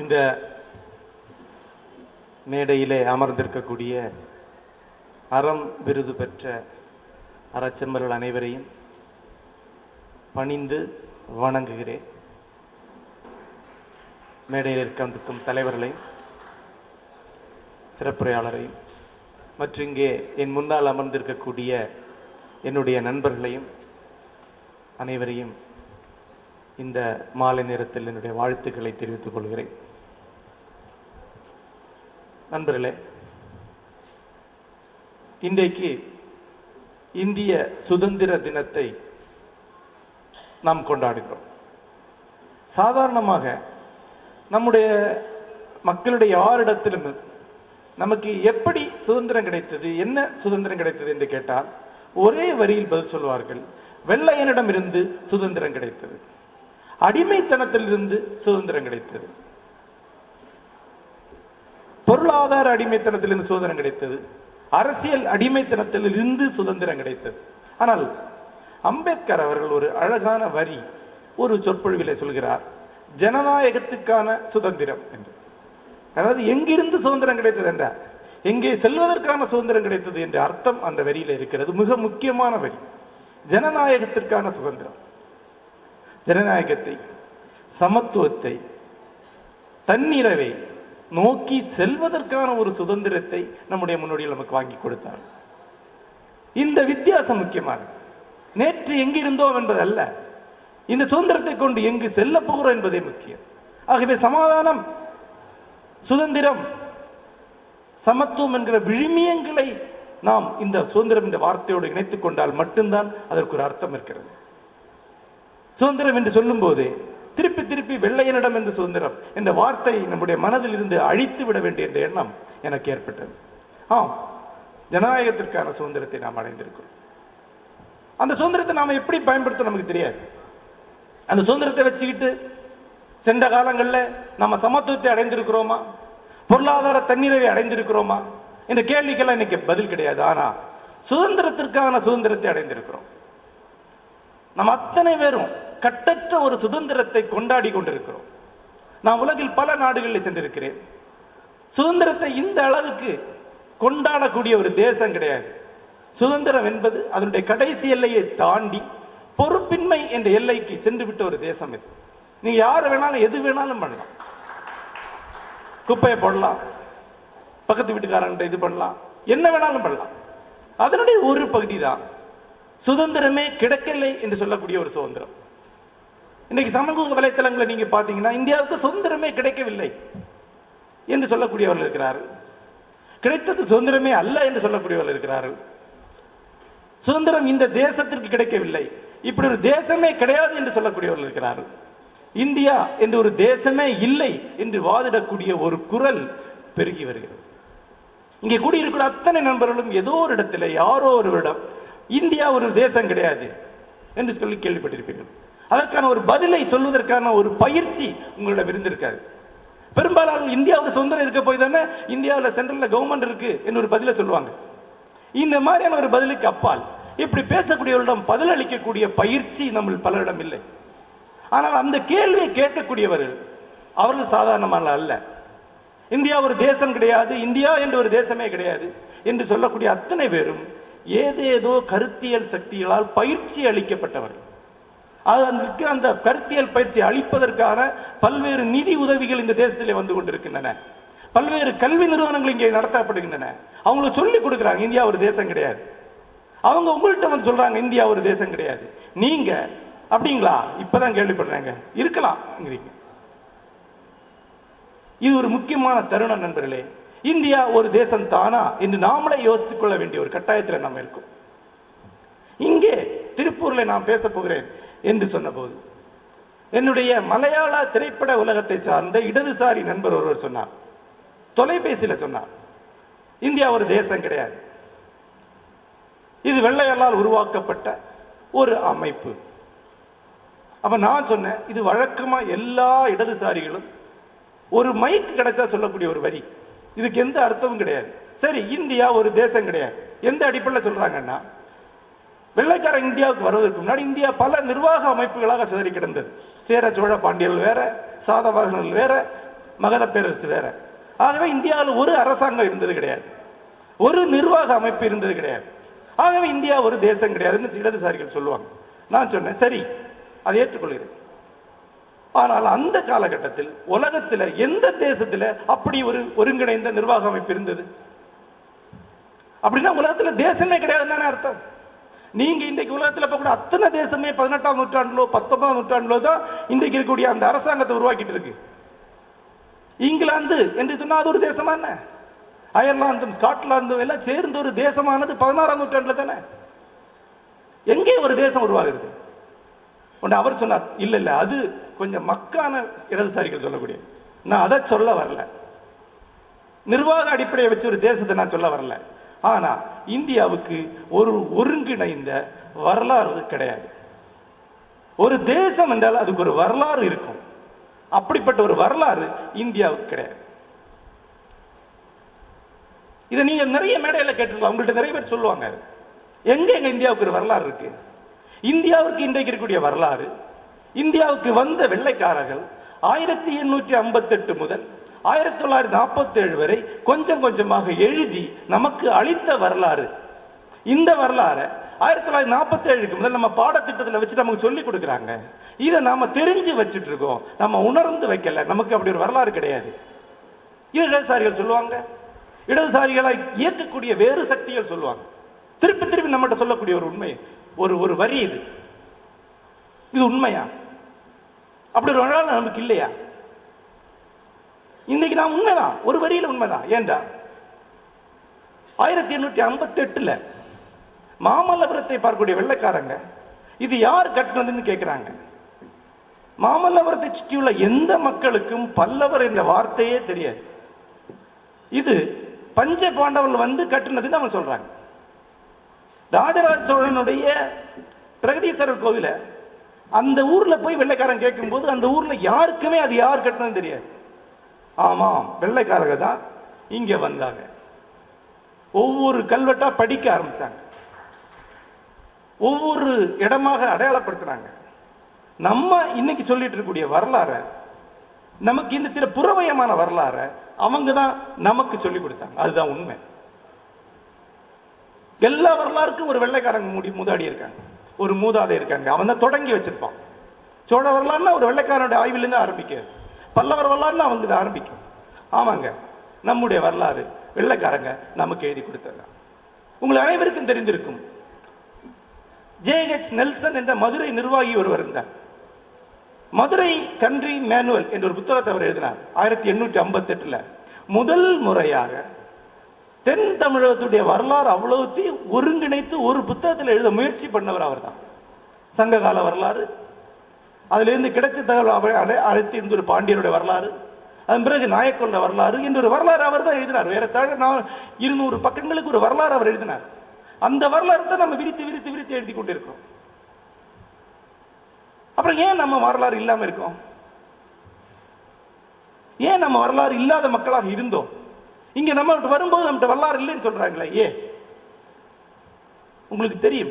இந்த மேடையிலே அமர்ந்திருக்கக்கூடிய அறம் விருது பெற்ற அறச்செம்மர்கள் அனைவரையும் பணிந்து வணங்குகிறேன். மேடையில் இருக்கின்றிருக்கும் தலைவர்களையும் சிறப்புரையாளரையும் மற்றும் இங்கே என் முன்னால் அமர்ந்திருக்கக்கூடிய என்னுடைய நண்பர்களையும் அனைவரையும் இந்த மாலை நேரத்தில் என்னுடைய வாழ்த்துக்களை தெரிவித்துக் கொள்கிறேன். நண்பர்களே இன்றைக்கு இந்திய சுதந்திர தினத்தை நாம் கொண்டாடுகிறோம். சாதாரணமாக நம்முடைய மக்களுடைய யாரிடத்திலும் நமக்கு எப்படி சுதந்திரம் கிடைத்தது என்ன சுதந்திரம் கிடைத்தது என்று கேட்டால் ஒரே வரியில் பதில் சொல்வார்கள். வெள்ளையனிடம் இருந்து சுதந்திரம் கிடைத்தது. அடிமைத்தனத்திலிருந்து சுதந்திரம் கிடைத்தது. பொருளாதார அடிமைத்தனத்திலிருந்து சுதந்திரம் கிடைத்தது. அரசியல் அடிமைத்தனத்தில் இருந்து சுதந்திரம் கிடைத்தது. ஆனால் அம்பேத்கர் அவர்கள் ஒரு அழகான வரி ஒரு சொற்பொழிவிலே சொல்கிறார். ஜனநாயகத்துக்கான சுதந்திரம் என்று. அதாவது எங்கிருந்து சுதந்திரம் கிடைத்தது என்றார் எங்கே செல்வதற்கான சுதந்திரம் கிடைத்தது என்ற அர்த்தம் அந்த வரியில இருக்கிறது. மிக முக்கியமான வரி. ஜனநாயகத்திற்கான சுதந்திரம் ஜனநாயகத்தை சமத்துவத்தை தன்னிறவை நோக்கி செல்வதற்கான ஒரு சுதந்திரத்தை நம்முடைய முன்னோடியில் நமக்கு வாங்கி கொடுத்தார் இந்த வித்தியாசம் முக்கியமானது. நேற்று எங்கிருந்தோம் என்பது அல்ல இந்த சுதந்திரத்தை கொண்டு எங்கு செல்ல போகிறோம் என்பதே முக்கியம். ஆகவே சமாதானம் சுதந்திரம் சமத்துவம் என்கிற விழுமியங்களை நாம் இந்த சுதந்திரம் இந்த வார்த்தையோடு இணைத்துக் கொண்டால் மட்டும்தான் அதற்கு ஒரு அர்த்தம் இருக்கிறது. சுதந்திரம் என்று சொல்லும் போது திருப்பி திருப்பி வெள்ளையனிடம் என்று சுதந்திரம் இந்த வார்த்தை நம்முடைய மனதில் இருந்து அழித்து விட வேண்டிய எண்ணம் எனக்கு ஏற்பட்டது. ஆம் ஜனநாயகத்திற்கான சுதந்திரத்தை நாம் அடைந்திருக்கிறோம். அந்த சுதந்திரத்தை நாம எப்படி பயன்படுத்த நமக்கு தெரியாது. அந்த சுதந்திரத்தை வச்சுக்கிட்டு சென்ற காலங்களில் நம்ம சமத்துவத்தை அடைந்திருக்கிறோமா? பொருளாதார தன்னிறைவை அடைந்திருக்கிறோமா? என்ற கேள்விக்கெல்லாம் இன்னைக்கு பதில் கிடையாது. ஆனா சுதந்திரத்திற்கான சுதந்திரத்தை அடைந்திருக்கிறோம். நம்ம அத்தனை பேரும் கட்டற்ற ஒரு சுதந்திரத்தை கொண்டாடி கொண்டிருக்கிறோம். நான் உலகில் பல நாடுகளில் சென்றிருக்கிறேன். சுதந்திரத்தை இந்த அளவுக்கு கொண்டாடக்கூடிய ஒரு தேசம் கிடையாது. சுதந்திரம் என்பது அதனுடைய கடைசி எல்லையை தாண்டி பொறுப்பின்மை என்ற எல்லைக்கு சென்று விட்ட ஒரு தேசம் இது. நீங்க யார் வேணாலும் எது வேணாலும் பண்ணலாம். குப்பையை போடலாம். பக்கத்து வீட்டுக்காரங்கிட்ட இது பண்ணலாம். என்ன வேணாலும் பண்ணலாம். அதனுடைய ஒரு பகுதி தான் சுதந்திரமே கிடைக்கலை என்று சொல்லக்கூடிய ஒரு சுதந்திரம். இன்னைக்கு சமூக வலைத்தளங்களை நீங்க பாத்தீங்கன்னா இந்தியாவுக்கு சுதந்திரமே கிடைக்கவில்லை என்று சொல்லக்கூடியவர்கள் இருக்கிறார்கள். கிடைத்தது சுதந்திரமே அல்ல என்று சொல்லக்கூடியவர்கள் இருக்கிறார்கள். சுதந்திரம் இந்த தேசத்திற்கு கிடைக்கவில்லை. இப்படி ஒரு தேசமே கிடையாது என்று சொல்லக்கூடியவர்கள் இருக்கிறார்கள். இந்தியா என்று ஒரு தேசமே இல்லை என்று வாதிடக்கூடிய ஒரு குரல் பெருகி வருகிறது. இங்கே கூடியிருக்கிற அத்தனை நண்பர்களும் ஏதோ ஒரு இடத்துல யாரோ ஒருவரிடம் இந்தியா ஒரு தேசம் கிடையாது என்று சொல்லி கேள்விப்பட்டிருப்பீர்கள். அதற்கான ஒரு பதிலை சொல்வதற்கான ஒரு பயிற்சி உங்களிடம் இருந்திருக்காது. பெரும்பாலான இந்தியாவில் சுதந்திரம் இருக்க போய் தானே இந்தியாவில் சென்ட்ரல்ல கவர்மெண்ட் இருக்கு என்று ஒரு பதிலை சொல்லுவாங்க. இந்த மாதிரியான ஒரு பதிலுக்கு அப்பால் இப்படி பேசக்கூடியவர்களிடம் பதில் அளிக்கக்கூடிய பயிற்சி நம்ம பலரிடம் இல்லை. ஆனால் அந்த கேள்வியை கேட்கக்கூடியவர்கள் அவர்கள் சாதாரணமான அல்ல. இந்தியா ஒரு தேசம் கிடையாது இந்தியா என்று ஒரு தேசமே கிடையாது என்று சொல்லக்கூடிய அத்தனை பேரும் ஏதேதோ கருத்தியல் சக்திகளால் பயிற்சி அளிக்கப்பட்டவர்கள். அதற்கு அந்த கருத்தியல் பயிற்சி அளிப்பதற்கான பல்வேறு நிதி உதவிகள் இந்த தேசத்திலே வந்து கொண்டிருக்கின்றன. பல்வேறு கல்வி நிறுவனங்கள் இங்கே நடத்தப்படுகின்றன. அவங்களுக்கு சொல்லி கொடுக்குறாங்க இந்தியா ஒரு தேசம் கிடையாது. அவங்க உங்கள்கிட்ட வந்து சொல்றாங்க இந்தியா ஒரு தேசம் கிடையாது. நீங்க அப்படிங்களா? இப்பதான் கேள்விப்படுறாங்க. இருக்கலாம் இது ஒரு முக்கியமான தருணம் நண்பர்களே. இந்தியா ஒரு தேசம் தானா என்று நாமளே யோசித்துக் கொள்ள வேண்டிய ஒரு கட்டாயத்தில் நாம் இருக்கோம். இங்கே திருப்பூர்ல நான் பேச போகிறேன். என்று சொன்னபோது என்னுடைய மலையாள திரைப்பட உலகத்தை சார்ந்த இடதுசாரி நண்பர் ஒருவர் சொன்னார். தொலைபேசியில் சொன்னார். இந்தியா ஒரு தேசம் கிடையாது. இது வெள்ளையர்களால் உருவாக்கப்பட்ட ஒரு அமைப்பு. அப்ப நான் சொன்னேன் இது வழக்கமா எல்லா இடதுசாரிகளும் ஒரு மைக் கிடைச்சா சொல்லக்கூடிய ஒரு வரி. இதுக்கு எந்த அர்த்தமும் கிடையாது. சரி இந்தியா ஒரு தேசம் கிடையாது. எந்த அடிப்படையில் சொல்றாங்கன்னா வெள்ளைக்காரன் இந்தியாவுக்கு வருவதற்கு முன்னாடி இந்தியா பல நிர்வாக அமைப்புகளாக சிதறி கிடந்தது. சேர சோழ பாண்டியர்கள் வேற சாதவாகனர்கள் வேற மகத பேரரசு வேற. ஆகவே இந்தியாவில் ஒரு அரசாங்கம் இருந்தது கிடையாது. ஒரு நிர்வாக அமைப்பு இருந்தது கிடையாது. ஆகவே இந்தியா ஒரு தேசம் கிடையாதுன்னு இடதுசாரிகள் சொல்லுவாங்க. நான் சொன்னேன் சரி அதை ஏற்றுக்கொள்கிறேன். ஆனால் அந்த காலகட்டத்தில் உலகத்துல எந்த தேசத்துல அப்படி ஒரு ஒருங்கிணைந்த நிர்வாக அமைப்பு இருந்தது? அப்படின்னா உலகத்துல தேசமே கிடையாதுன்னு அர்த்தம். நீங்க இன்றைக்கு உலகத்துல இப்ப கூட அத்தனை தேசமே பதினெட்டாம் நூற்றாண்டுலோ பத்தொன்பதாம் நூற்றாண்டுலோ தான் இன்றைக்கு இருக்கக்கூடிய அந்த அரசாங்கத்தை உருவாக்கிட்டு இருக்கு. இங்கிலாந்து என்று சொன்னா அது ஒரு தேசமா என்ன? அயர்லாந்தும் ஸ்காட்லாந்தும் எல்லாம் சேர்ந்து ஒரு தேசமானது பதினாறாம் நூற்றாண்டுல தானே? எங்கே ஒரு தேசம் உருவாகுது ஒன்று அவர் சொன்னார் இல்ல இல்ல அது கொஞ்சம் மக்கான இடதுசாரிகள் சொல்லக்கூடிய. நான் அதை சொல்ல வரல. நிர்வாக அடிப்படையை வச்சு ஒரு தேசத்தை நான் சொல்ல வரல. ஆனா இந்தியாவுக்கு ஒரு ஒருங்கிணைந்த வரலாறு கிடையாது. ஒரு தேசம் என்றால் அதுக்கு ஒரு வரலாறு இருக்கும். அப்படிப்பட்ட ஒரு வரலாறு இந்தியாவுக்கு கிடையாது. இதை நீங்க நிறைய மேடையில கேட்டிருக்கலாம் உங்கள்ட்ட நிறைய பேர் சொல்லுவாங்க. எங்க எங்க இந்தியாவுக்கு ஒரு வரலாறு இருக்கு? இந்தியாவுக்கு இன்றைக்கு இருக்கக்கூடிய வரலாறு இந்தியாவுக்கு வந்த வெள்ளைக்காரர்கள் ஆயிரத்தி எண்ணூற்றி ஐம்பத்தி எட்டு முதல் ஆயிரத்தி தொள்ளாயிரத்தி நாற்பத்தி ஏழு வரை கொஞ்சம் கொஞ்சமாக எழுதி நமக்கு அளித்த வரலாறு. இந்த வரலாறு ஆயிரத்தி தொள்ளாயிரத்தி நாற்பத்தி ஏழுக்கு முதல் நம்ம பாடத்திட்டத்தில் வச்சு நமக்கு சொல்லி கொடுக்குறாங்க. இதை நாம தெரிஞ்சு வச்சுட்டு இருக்கோம். நம்ம உணர்ந்து வைக்கல. நமக்கு அப்படி ஒரு வரலாறு கிடையாது. இடதுசாரிகள் சொல்லுவாங்க. இடதுசாரிகளை இயக்கக்கூடிய வேறு சக்திகள் சொல்லுவாங்க. திருப்பி திருப்பி நம்மகிட்ட சொல்லக்கூடிய ஒரு உண்மை ஒரு ஒரு வரி இது. இது உண்மையா? அப்படி ஒரு நமக்கு இல்லையா? இன்னைக்கு நான் உண்மைதான். ஒரு வரியில உண்மைதான். ஏண்டா? ஆயிரத்தி எண்ணூற்றி ஐம்பத்தி எட்டுல மாமல்லபுரத்தை பார்க்கக்கூடிய வெள்ளைக்காரங்க இது யார் கட்டினதுன்னு கேட்கிறாங்க மாமல்லபுரத்தை சுற்றியுள்ள எந்த மக்களுக்கும் பல்லவர் என்ற வார்த்தையே தெரியாது. இது பஞ்ச பாண்டவர்கள் வந்து கட்டினதுன்னு அவங்க சொல்றாங்க. ராஜராஜ சோழனுடைய பிரகதீஸ்வரர் கோவில அந்த ஊர்ல போய் வெள்ளைக்காரன் கேட்கும்போது அந்த ஊர்ல யாருக்குமே அது யார் கட்டினது தெரியாது. ஆமாம் வெள்ளைக்காரங்க தான் இங்க வந்தாங்க. ஒவ்வொரு கல்வெட்டா படிக்க ஆரம்பிச்சாங்க. ஒவ்வொரு இடமாக அடையாளப்படுத்துறாங்க. நம்ம இன்னைக்கு சொல்லிட்டு இருக்கக்கூடிய வரலாறு நமக்கு இந்த சில புறவயமான வரலாறு அவங்க தான் நமக்கு சொல்லி கொடுத்தாங்க. அதுதான் உண்மை. எல்லா வரலாறுக்கும் ஒரு வெள்ளைக்காரங்க முடி மூதாடி இருக்காங்க. ஒரு மூதாதை இருக்காங்க. அவன் தான் தொடங்கி வச்சிருப்பான். சோழ வரலாறுனா ஒரு வெள்ளைக்காரனுடைய ஆய்விலிருந்து ஆரம்பிக்காது பல்லவர் வரலாறுனா அவங்க இதை ஆரம்பிக்கும். ஆமாங்க. நம்முடைய வரலாறு வெள்ளைக்காரங்க நமக்கு எழுதி கொடுத்தாங்க உங்கள் அனைவருக்கும் தெரிந்திருக்கும். ஜே ஹெச் நெல்சன் என்ற மதுரை நிர்வாகி ஒருவர் இருந்தார். மதுரை கண்ட்ரி மேனுவல் என்ற ஒரு புத்தகத்தை அவர் எழுதினார் ஆயிரத்தி எண்ணூற்றி ஐம்பத்தி எட்டுல முதல் முறையாக தென் தமிழகத்துடைய வரலாறு அவ்வளவுத்தையும் ஒருங்கிணைத்து ஒரு புத்தகத்தில் எழுத முயற்சி பண்ணவர் அவர்தான். சங்ககால வரலாறு அதுல இருந்து கிடைச்ச தகவல் அவரை அடை- அழைத்து இந்த ஒரு பாண்டியருடைய வரலாறு அதன் பிறகு நாயக்கொண்ட வரலாறு என்ற ஒரு வரலாறு அவர் தான் எழுதினார். வேற தாழ நான் இருநூறு பக்கங்களுக்கு ஒரு வரலாறு அவர் எழுதினார். அந்த வரலாறு தான் நம்ம விரித்து விரித்து விரித்து எழுதி கொண்டிருக்கோம் அப்புறம் ஏன் நம்ம வரலாறு இல்லாம இருக்கோம்? ஏன் நம்ம வரலாறு இல்லாத மக்களாக இருந்தோம்? இங்க நம்ம வரும்போது நம்ம வரலாறு இல்லைன்னு சொல்றாங்களே ஏன்? உங்களுக்கு தெரியும்.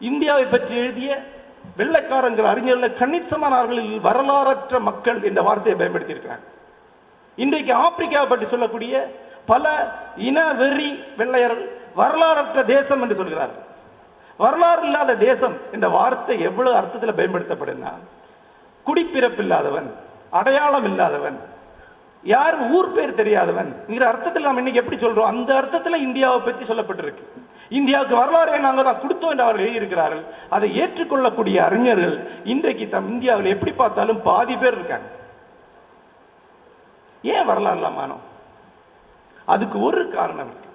இந்தியாவை பற்றி எழுதிய வெள்ளைக்காரங்கள் அறிஞர்கள் கணிசமானார்களில் வரலாறற்ற மக்கள் இந்த வார்த்தையை பயன்படுத்தி இருக்கிறாங்க இன்றைக்கு ஆப்பிரிக்காவை பற்றி சொல்லக்கூடிய பல இன வெறி வெள்ளையர்கள் வரலாறற்ற தேசம் என்று சொல்கிறார்கள். வரலாறு இல்லாத தேசம் இந்த வார்த்தை எவ்வளவு அர்த்தத்தில் பயன்படுத்தப்படுனா குடிப்பிறப்பு இல்லாதவன் அடையாளம் இல்லாதவன் யார் ஊர் பேர் தெரியாதவன் இங்கிற அர்த்தத்தில் நாம் இன்னைக்கு எப்படி சொல்றோம்? அந்த அர்த்தத்துல இந்தியாவை பற்றி சொல்லப்பட்டிருக்கு. இந்தியாவுக்கு வரலாறை நாங்கள் தான் கொடுத்தோம் என்று அவர்கள் எழுதியிருக்கிறார்கள். அதை ஏற்றுக்கொள்ளக்கூடிய அறிஞர்கள் இன்றைக்கு தம் இந்தியாவில் எப்படி பார்த்தாலும் பாதி பேர் இருக்காங்க. ஏன் வரலாறு மானம் அதுக்கு ஒரு காரணம் இருக்கு.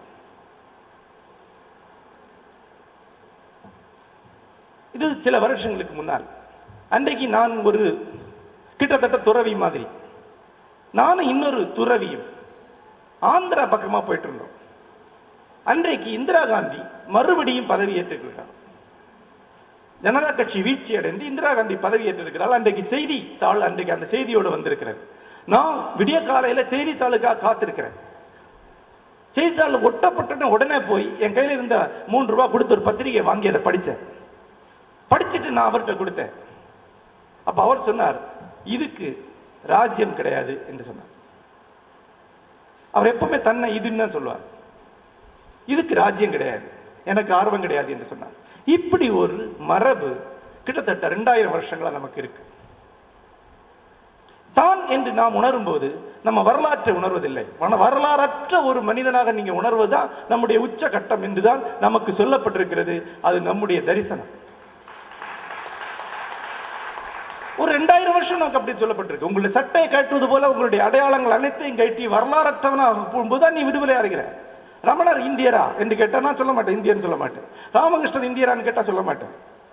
இது சில வருஷங்களுக்கு முன்னால். அன்றைக்கு நான் ஒரு கிட்டத்தட்ட துறவி மாதிரி. நானும் இன்னொரு துறவியும் ஆந்திரா பக்கமா போயிட்டு இருந்தோம். அன்றைக்கு இந்திரா காந்தி மறுபடியும் பதவி ஏற்றிருக்கிறார் ஜனதா கட்சி வீழ்ச்சி அடைந்து இந்திரா காந்தி பதவி ஏற்றிருக்கிறார். அன்றைக்கு செய்தித்தாள் அன்றைக்கு அந்த செய்தியோடு வந்திருக்கிறது. நான் விடிய காலையில செய்தித்தாளுக்காக காத்திருக்கிறேன். செய்தித்தாள் ஒட்டப்பட்டன உடனே போய் என் கையில இருந்த மூன்று ரூபாய் கொடுத்து ஒரு பத்திரிகை வாங்கி அதை படிச்சேன் படிச்சுட்டு நான் அவர்கிட்ட கொடுத்தேன். அப்ப அவர் சொன்னார் இதுக்கு ராஜ்யம் கிடையாது என்று சொன்னார். அவர் எப்பவுமே தன்னை இதுன்னு சொல்லுவார்? இதுக்கு ராஜ்யம் கிடையாது. எனக்கு ஆர்வம் கிடையாது என்று சொன்னார். இப்படி ஒரு மரபு கிட்டத்தட்ட ரெண்டாயிரம் வருஷங்களா நமக்கு இருக்கு. தான் என்று நாம் உணரும் போது நம்ம வரலாற்றை உணர்வதில்லை. வரலாறற்ற ஒரு மனிதனாக நீங்க உணர்வதுதான் நம்முடைய உச்ச கட்டம் என்றுதான் நமக்கு சொல்லப்பட்டிருக்கிறது. அது நம்முடைய தரிசனம். ஒரு ரெண்டாயிரம் வருஷம் நமக்கு அப்படி சொல்லப்பட்டிருக்கு. உங்களுடைய சட்டையை கட்டுவது போல உங்களுடைய அடையாளங்கள் அனைத்தையும் கட்டி வரலாறற்றவனாக போகும்போது நீ விடுதலை இருக்கிற ரமணர் இந்தியரா என்று கேட்டா நான் சொல்ல மாட்டேன் இந்தியன் சொல்ல மாட்டேன். ராமகிருஷ்ணன் இந்தியரான்னு கேட்டா சொல்ல மாட்டேன்.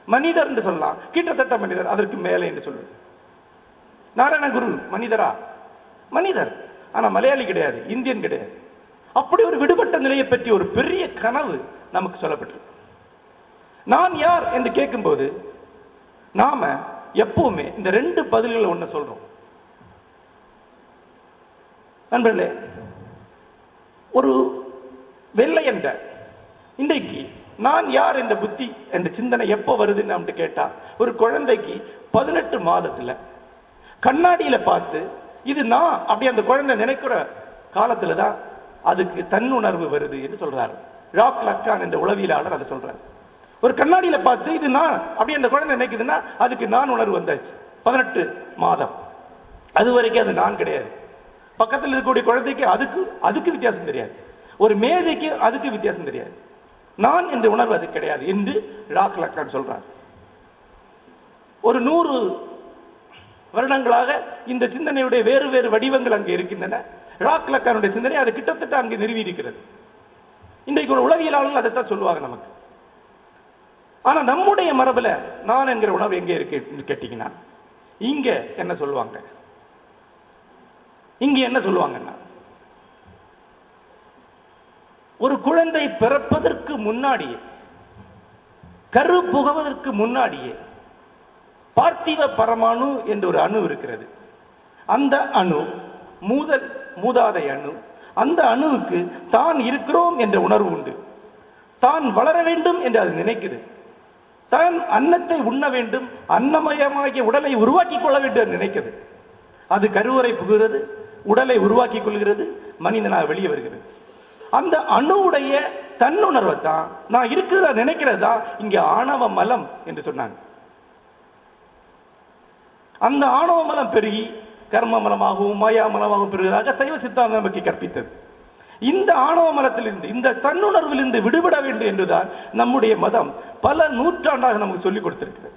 மனிதர் என்று சொல்லலாம். கிட்டத்தட்ட மனிதர் அதற்கு மேலே என்று சொல்லுவது நாராயண குரு மனிதரா? மனிதர். ஆனா மலையாளி கிடையாது இந்தியன் கிடையாது. அப்படி ஒரு விடுபட்ட நிலையை பற்றி ஒரு பெரிய கனவு நமக்கு சொல்லப்பட்டிருக்கு. நான் யார் என்று கேட்கும்போது நாம எப்பவுமே இந்த ரெண்டு பதில்களை ஒண்ணு சொல்றோம். நண்பர்களே ஒரு வெள்ளை என்ற. இன்றைக்கு நான் யார் என்ற புத்தி என்ற சிந்தனை எப்போ வருதுன்னு நம்மட்டு கேட்டா ஒரு குழந்தைக்கு பதினெட்டு மாதத்துல கண்ணாடியில பார்த்து இது நான் அப்படி அந்த குழந்தை நினைக்கிற காலத்துல தான் அதுக்கு தன்னுணர்வு வருது என்று சொல்றாரு. ராக் லக்கான் என்ற உளவியலாளர் அதை சொல்றாரு. ஒரு கண்ணாடியில பார்த்து இது நான் அப்படி அந்த குழந்தை நினைக்குதுன்னா அதுக்கு நான் உணர்வு வந்தாச்சு. பதினெட்டு மாதம். அது வரைக்கும் அது நான் கிடையாது. பக்கத்தில் இருக்கக்கூடிய குழந்தைக்கு அதுக்கு அதுக்கு வித்தியாசம் தெரியாது. ஒரு மேதைக்கு அதுக்கு வித்தியாசம் தெரியாது. நான் என்ற உணர்வு அது கிடையாது என்று ராக் லக்கான் சொல்றார். ஒரு நூறு வருடங்களாக இந்த சிந்தனையுடைய வேறு வேறு வடிவங்கள் அங்கே இருக்கின்றன. ராக் லக்கானுடைய சிந்தனை அது கிட்டத்தட்ட அங்கே நிறுவி இருக்கிறது இன்றைக்கு ஒரு உளவியலாளர்கள் அதைத்தான் சொல்லுவாங்க நமக்கு. ஆனா நம்முடைய மரபுல நான் என்கிற உணவு எங்க இருக்கு கேட்டீங்கன்னா இங்க என்ன சொல்லுவாங்க? இங்க என்ன சொல்லுவாங்கன்னா ஒரு குழந்தை பிறப்பதற்கு முன்னாடியே கரு புகுவதற்கு முன்னாடியே பார்த்திவ பரமாணு என்ற ஒரு அணு இருக்கிறது. அந்த அணு மூதல் மூதாதை அணு அந்த அணுவுக்கு தான் இருக்கிறோம் என்ற உணர்வு உண்டு. தான் வளர வேண்டும் என்று அது நினைக்குது. தான் அன்னத்தை உண்ண வேண்டும் அன்னமயமாகிய உடலை உருவாக்கி கொள்ள வேண்டும் நினைக்கிறது அது கருவறை புகுகிறது உடலை உருவாக்கி கொள்கிறது மனிதனாக வெளியே வருகிறது. அந்த அணுவுடைய தன்னுணர்வை தான் நான் இருக்கிறதா நினைக்கிறதா? இங்க ஆணவ மலம் என்று சொன்னாங்க. அந்த ஆணவ மலம் பெருகி கர்ம மலமாகவும் மாயா மலமாகவும் பெறுவதாக சைவ சித்தாந்தம் நமக்கு கற்பித்தது. இந்த ஆணவ மலத்திலிருந்து இந்த தன்னுணர்விலிருந்து விடுபட வேண்டும் என்றுதான் நம்முடைய மதம் பல நூற்றாண்டாக நமக்கு சொல்லிக் கொடுத்திருக்கிறது.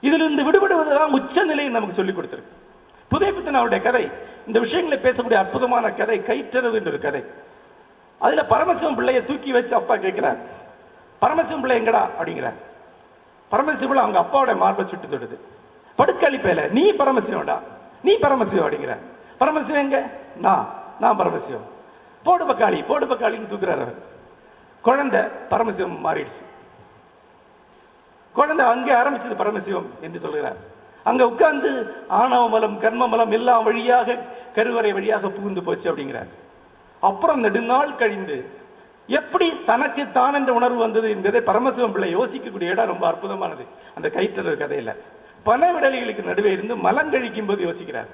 இதிலிருந்து விடுபடுவதுதான் உச்ச நிலையை நமக்கு சொல்லிக் கொடுத்திருக்கு. புதைப்பித்தனுடைய கதை இந்த விஷயங்களை பேசக்கூடிய அற்புதமான கதை கைற்றவு என்ற ஒரு கதை. அதுல பரமசிவம் பிள்ளையை தூக்கி வச்சு அப்பா கேட்கிறார் பரமசிவம் பிள்ளை எங்கடா? அப்படிங்கிறார். பரமசிவம் அவங்க அப்பாவோட மார்பை சுட்டு தொடுது. படுக்களிப்பேல நீ பரமசிவம்டா நீ பரமசிவம் அப்படிங்கிற பரமசிவம் எங்க? நான் நான் பரமசிவம். போடு பக்காளி போடு பக்காளின்னு தூக்குறாரு அவர். குழந்தை பரமசிவம் மாறிடுச்சு. குழந்தை அங்கே ஆரம்பிச்சது பரமசிவம் என்று சொல்கிறார். அங்க உட்கார்ந்து ஆணவ மலம் கர்ம மலம் எல்லாம் வழியாக கருவறை வழியாக புகுந்து போச்சு அப்படிங்கிறார். அப்புறம் நெடுநாள் கழிந்து எப்படி தனக்கு தான் என்ற உணர்வு வந்தது என்பதை பரமசிவம் பிள்ளை யோசிக்கக்கூடிய இடம் ரொம்ப அற்புதமானது. அந்த கைத்தறர் கதையில பல விடலிகளுக்கு நடுவே இருந்து மலங்கழிக்கும் போது யோசிக்கிறார்.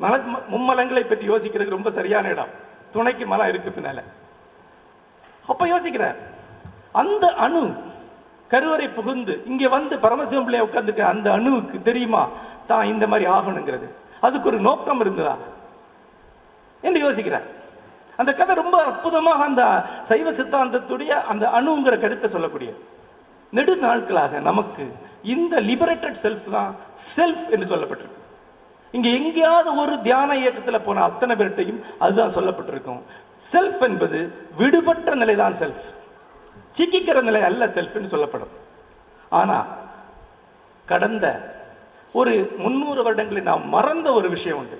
மல மும்மலங்களை பற்றி யோசிக்கிறதுக்கு ரொம்ப சரியான இடம். துணைக்கு மலம் இருக்கு பின்னால. அப்ப யோசிக்கிறார். அந்த அணு கருவறை புகுந்து இங்க வந்து பரமசிவம் பிள்ளைய உட்கார்ந்துக்க அந்த அணுவுக்கு தெரியுமா? தான் இந்த மாதிரி ஆகணுங்கிறது. அதுக்கு ஒரு நோக்கம் இருந்ததா? யோசிக்கிறார். அந்த கதை ரொம்ப அற்புதமாக அந்த சைவ சித்தாந்தத்துடைய அந்த அணுங்கிற கருத்தை சொல்லக்கூடிய நெடு நாட்களாக நமக்கு இந்த லிபரேட்டட் செல்ஃப் தான் செல்ஃப் என்று சொல்லப்பட்டிருக்கு. இங்க எங்கேயாவது ஒரு தியான இயக்கத்தில் போன அத்தனை பேர்ட்டையும் அதுதான் சொல்லப்பட்டிருக்கும். செல்ஃப் என்பது விடுபட்ட நிலைதான் செல்ஃப் சிக்கிக்கிற நிலை அல்ல செல்ஃப்னு சொல்லப்படும். ஆனா கடந்த ஒரு முன்னூறு வருடங்களில் நாம் மறந்த ஒரு விஷயம் உண்டு.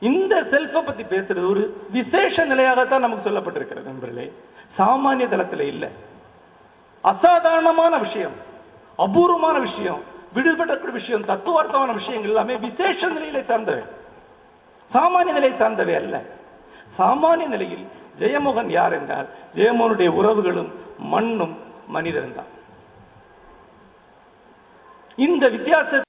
இந்த செல்ஃபை பத்தி பேசுறது ஒரு விசேஷ நிலையாகத்தான் நமக்கு சொல்லப்பட்டிருக்கிறது நண்பர்களே. சாமானிய தளத்துல இல்ல. அசாதாரணமான விஷயம். அபூர்வமான விஷயம். விடுபடக்கூடிய விஷயம். தத்துவார்த்தமான விஷயங்கள் எல்லாமே விசேஷ நிலையில சார்ந்தவை. சாமானிய நிலை சார்ந்தவை அல்ல. சாமானிய நிலையில் ஜெயமோகன் யார் என்றால் ஜெயமோகனுடைய உறவுகளும் மண்ணும் மனிதன் தான் இந்த வித்தியாச